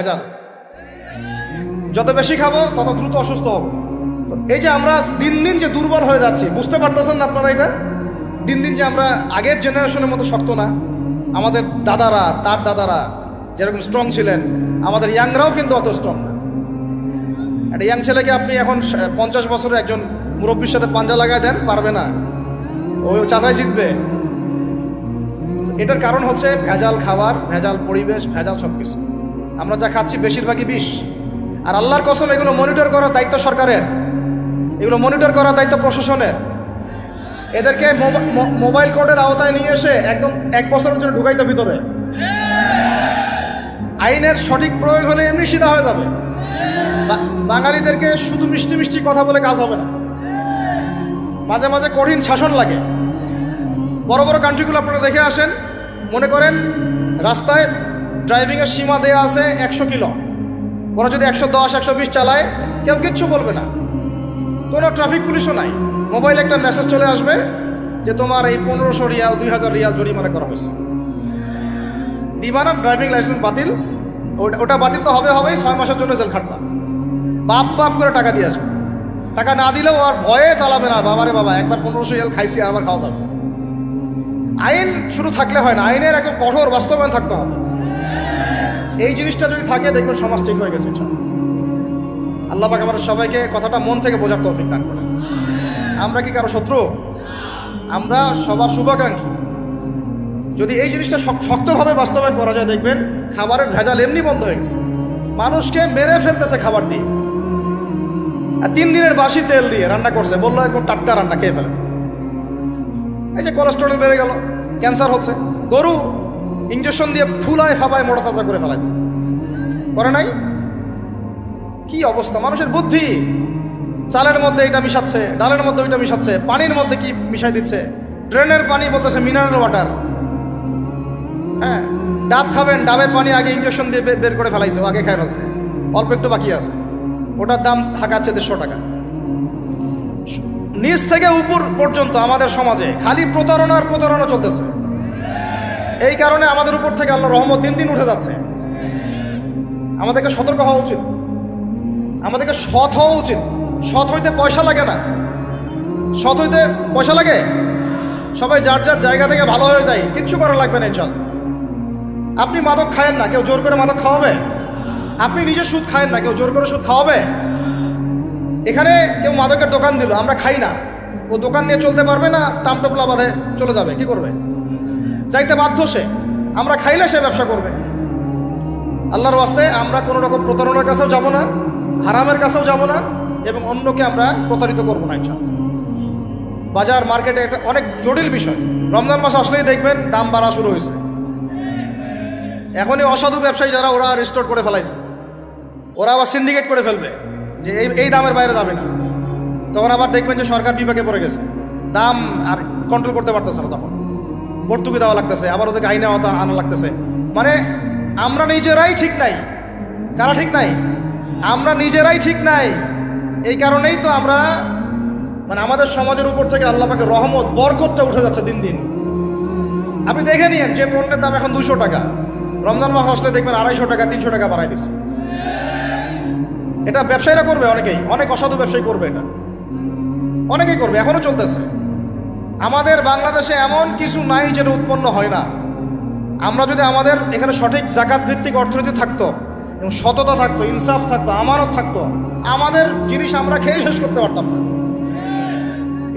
ভেজাল যত বেশি খাব, তত দ্রুত অসুস্থ হব। এই যে আমরা দিন দিন যে দুর্বল হয়ে যাচ্ছি, বুঝতে পারতেছেন না আপনারা এটা? দিন দিন যে আমরা আগের জেনারেশনের মতো শক্ত না। আমাদের দাদারা, তার দাদারা যেরকম স্ট্রং ছিলেন, আমাদের ইয়াংরাও কিন্তু অত স্ট্রং না। একটা ইয়াং ছেলেকে আপনি এখন পঞ্চাশ বছরের একজন মুরব্বীর সাথে পাঞ্জা লাগায় দেন, পারবে না। ওই চাচাই জিতবে। এটার কারণ হচ্ছে ভেজাল খাবার, ভেজাল পরিবেশ, ভেজাল সব কিছু আমরা যা খাচ্ছি বেশিরভাগই বিষ। আর আল্লাহর কসম, এগুলো মনিটর করার দায়িত্ব সরকারের। এগুলো মনিটর করার দায়িত্ব প্রশাসনের। এদেরকে মোবাইল কোর্টের আওতায় নিয়ে এসে একদম এক বছরের জন্য ঢুকাইতে ভিতরে। আইনের সঠিক প্রয়োগ হলে এমনি সিধা হয়ে যাবে। বাঙালিদেরকে শুধু মিষ্টি মিষ্টি কথা বলে কাজ হবে না। মাঝে মাঝে কঠিন শাসন লাগে। বড় বড় কান্ট্রিগুলো আপনারা দেখে আসেন। মনে করেন, রাস্তায় ড্রাইভিংয়ের সীমা দেওয়া আছে একশো কিলো। ওরা যদি একশো দশ, একশো বিশ চালায়, কেউ কিচ্ছু বলবে না। কোনো ট্রাফিক পুলিশও নাই। মোবাইলে একটা মেসেজ চলে আসবে যে তোমার এই পনেরোশো রিয়াল, দুই হাজার রিয়াল জরিমানা করা হয়েছে। দিবানা ড্রাইভিং লাইসেন্স বাতিল। ওটা- ওটা বাতিল তো হবে, হবেই, ছয় মাসের জন্য জেল খাটবা। বাপ বাপ করে টাকা দিয়ে আসবে। টাকা না দিলেও আর ভয়ে চালাবে না। বাবারে বাবা, একবার পনেরোশো রিয়াল খাইছি আবার খাওয়া যাবে। আইন শুরু থাকলে হয় না। আইনের একদম কঠোর বাস্তবায়ন থাকতে হবে। এই জিনিসটা যদি থাকে, দেখবেন সমাজ ঠিক হয়ে গেছে আল্লাহ পাক আমাদের সবাইকে কথাটা মন থেকে বোঝার তৌফিক দান করেন। আমরা কি কারও শত্রু? আমরা সবার শুভাকাঙ্ক্ষী। যদি এই জিনিসটা শক- শক্তভাবে বাস্তবায়ন করা যায়, দেখবেন খাবারের ভেজাল এমনি বন্ধ হয়ে গেছে। মানুষকে মেরে ফেলতেছে খাবার দিয়ে। আর তিন দিনের বাসি তেল দিয়ে রান্না করছে। বলল, এরকম টাটকা রান্না, খেয়ে ফেলে। এই যে কোলেস্ট্রল বেড়ে গেল ক্যান্সার হচ্ছে। গরু ইঞ্জেকশন দিয়ে ফুলায় ফাবায় মোটা তাজা করে ফেলায়। করে নাই? কি অবস্থা? মানুষের বুদ্ধি। চালের মধ্যে এটা মিশাচ্ছে, ডালের মধ্যে ওইটা মিশাচ্ছে, পানির মধ্যে কি মিশাই দিচ্ছে? ড্রেনের পানি বলতেছে মিনারেল ওয়াটার হ্যাঁ ডাব খাবেন, ডাবের পানি আগে ইঞ্জেকশন দিয়ে বের করে ফেলাইছে আগে খাই ফেলছে। অল্প একটু বাকি আছে। ওটার দাম হাঁকাচ্ছে দেড়শো টাকা। নিচ থেকে উপর পর্যন্ত আমাদের সমাজে খালি প্রতারণা আর প্রতারণা চলতেছে। এই কারণে আমাদের উপর থেকে আল্লাহ রহমত দিন দিন উঠে যাচ্ছে। আমাদেরকে সতর্ক হওয়া উচিত। আমাদেরকে সৎ হওয়া উচিত। সৎ হইতে পয়সা লাগে না। সৎ হইতে পয়সা লাগে? সবাই যার যার জায়গা থেকে ভালো হয়ে যায়, কিচ্ছু করা লাগবে না চল আপনি মাদক খায়েন না, কেউ জোর করে মাদক খাওয়াবে? আপনি নিজে সুদ খায়েন না, কেউ জোর করে সুদ খাওয়াবে? এখানে কেউ মাদকের দোকান দিল, আমরা খাই না। ও দোকান নিয়ে চলতে পারবে না, টামটপলা বাঁধে চলে যাবে, কি করবে? চাইতে বাধ্য সে। আমরা খাইলে সে ব্যবসা করবে। আল্লাহর ওয়াস্তে আমরা কোনো রকম প্রতারণার কাছেও যাব না, হারামের কাছেও যাব না, এবং অন্যকে আমরা প্রতারিত করব না ইনশাআল্লাহ। বাজার, মার্কেটে একটা অনেক জটিল বিষয়। রমজান মাস আসলেই দেখবেন দাম বাড়া শুরু হয়েছে। এখনই অসাধু ব্যবসায়ী যারা, ওরা রিস্টোর করে ফেলাইছে। ওরা আবার সিন্ডিকেট করে ফেলবে যে এই এই দামের বাইরে যাবে না। তখন আবার দেখবেন যে সরকার বিভাগে পড়ে গেছে। দাম আর কন্ট্রোল করতে পারতেছে না তখন। ভর্তুকি দেওয়া লাগতেছে, আবার ওদেরকে আইনে আনা লাগতেছে। মানে আমরা নিজেরাই ঠিক নাই। কারা ঠিক নাই? আমরা নিজেরাই ঠিক নাই। এই কারণেই তো আমরা মানে আমাদের সমাজের উপর থেকে আল্লাহ পাকে রহমত, বরকতটা উঠে যাচ্ছে দিন দিন। আপনি দেখে নিন যে পণ্যের দাম এখন দুশো টাকা। রমজান মাস আসলে দেখবেন আড়াইশো টাকা, তিনশো টাকা বাড়াই দিচ্ছে। এটা ব্যবসায়ীরা করবে অনেকেই। অনেক অসাধু ব্যবসায়ী করবে এটা। অনেকেই করবে, এখনও চলতেছে। আমাদের বাংলাদেশে এমন কিছু নাই যেটা উৎপন্ন হয় না। আমরা যদি আমাদের এখানে সঠিক জাকাত ভিত্তিক অর্থনীতি থাকতো, এবং সততা থাকতো, ইনসাফ থাকতো, আমানত থাকতো, আমাদের জিনিস আমরা খেয়ে শেষ করতে পারতাম না।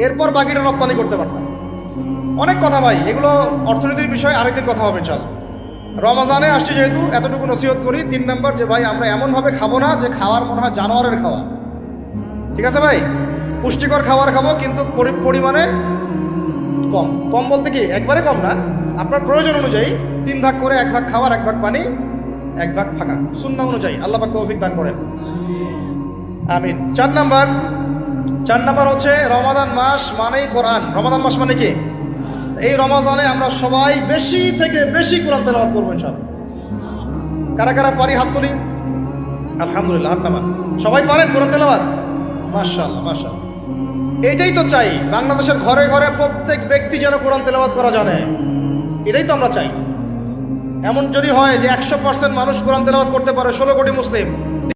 এরপর বাকিটা রপ্তানি করতে পারতাম। অনেক কথা ভাই, এগুলো অর্থনীতির বিষয়, আরেকদিন কথা হবে চল রমাজানে আসছে যেহেতু, এতটুকু নসিহত করি, তিন নম্বর যে ভাই, আমরা এমনভাবে খাব না যে খাওয়ার মনে হয় জানোয়ারের খাওয়া। ঠিক আছে ভাই? পুষ্টিকর খাবার খাব, কিন্তু পরি- পরিমাণে কম। কম বলতে কি, একবারে কম না। আপনার প্রয়োজন অনুযায়ী তিন ভাগ করে এক ভাগ খাবার এক ভাগ পানি, এক ভাগ ফাঁকা। শূন্য অনুযায়ী। আল্লাহ পাক তৌফিক দান করেন। আমিন। চার নাম্বার। চার নাম্বার হচ্ছে রমাদান মাস মানেই কোরআন। রমাদান মাস মানে কি? এই রমাজানে আমরা সবাই বেশি থেকে বেশি কোরআন তেলাওয়াত করব, ইনশাআল্লাহ। কারা কারা পারি হাত তুলি? আলহামদুলিল্লাহ, হাত সবাই পারেন কোরআন তেলাওয়াত? মাশাআল্লাহ মাশাআল্লাহ। এটাই তো চাই, বাংলাদেশের ঘরে ঘরে প্রত্যেক ব্যক্তি যেন কোরআন তেলাবাদ করা জানে। এটাই তো আমরা চাই। এমন যদি হয় যে একশো পার্সেন্ট মানুষ কোরআন তেলাবাদ করতে পারে, ষোলো কোটি মুসলিম।